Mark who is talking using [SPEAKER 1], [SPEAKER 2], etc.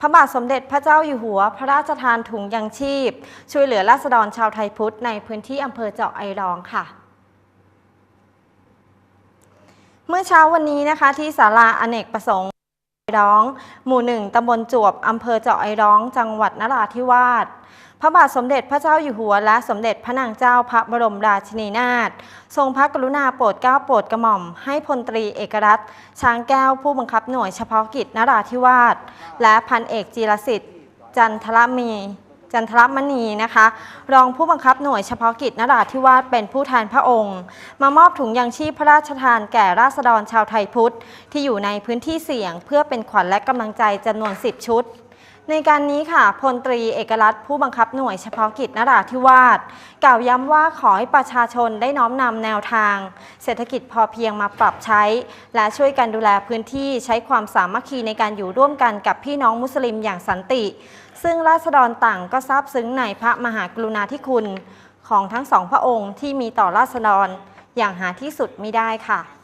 [SPEAKER 1] พระบาทสมเด็จพระเจ้าอยู่หัว พระราชทานถุงยังชีพ ช่วยเหลือราษฎรชาวไทยพุทธในพื้นที่อำเภอเจาะไอร้องค่ะ เมื่อเช้าวันนี้นะคะที่ศาลาอเนกประสงค์ ร้อง หมู่หนึ่งตำบลจวบอำเภอเจาะไอร้อง จังหวัดนราธิวาส พระบาทสมเด็จพระเจ้าอยู่หัว และสมเด็จพระนางเจ้าพระบรมราชินีนาถ ทรงพระกรุณาโปรดเกล้าโปรดกระหม่อม ให้พลตรีเอกรัตน์ช้างแก้วผู้บังคับหน่วยเฉพาะกิจนราธิวาส และพันเอกจีรสิทธิ์จันทรมี จันทรมณีนะคะ รองผู้บังคับหน่วยเฉพาะกิจนราธิวาสเป็นผู้แทนพระองค์ มามอบถุงยังชีพพระราชทานแก่ราษฎรชาวไทยพุทธ ที่อยู่ในพื้นที่เสี่ยง เพื่อเป็นขวัญและกำลังใจจำนวน 10 ชุด ในการนี้ค่ะพลตรีเอกลักษณ์ผู้บังคับหน่วยเฉพาะกิจนราธิวาสกล่าวย้ำว่าขอให้ประชาชนได้น้อมนำแนวทาง เศรษฐกิจพอเพียงมาปรับใช้ และช่วยกันดูแลพื้นที่ใช้ความสามัคคีในการอยู่ร่วมกันกับพี่น้องมุสลิมอย่างสันติ ซึ่งราษฎรต่างก็ซาบซึ้งในพระมหากรุณาธิคุณ ของทั้งสองพระองค์ที่มีต่อราษฎรอย่างหาที่สุดไม่ได้ค่ะ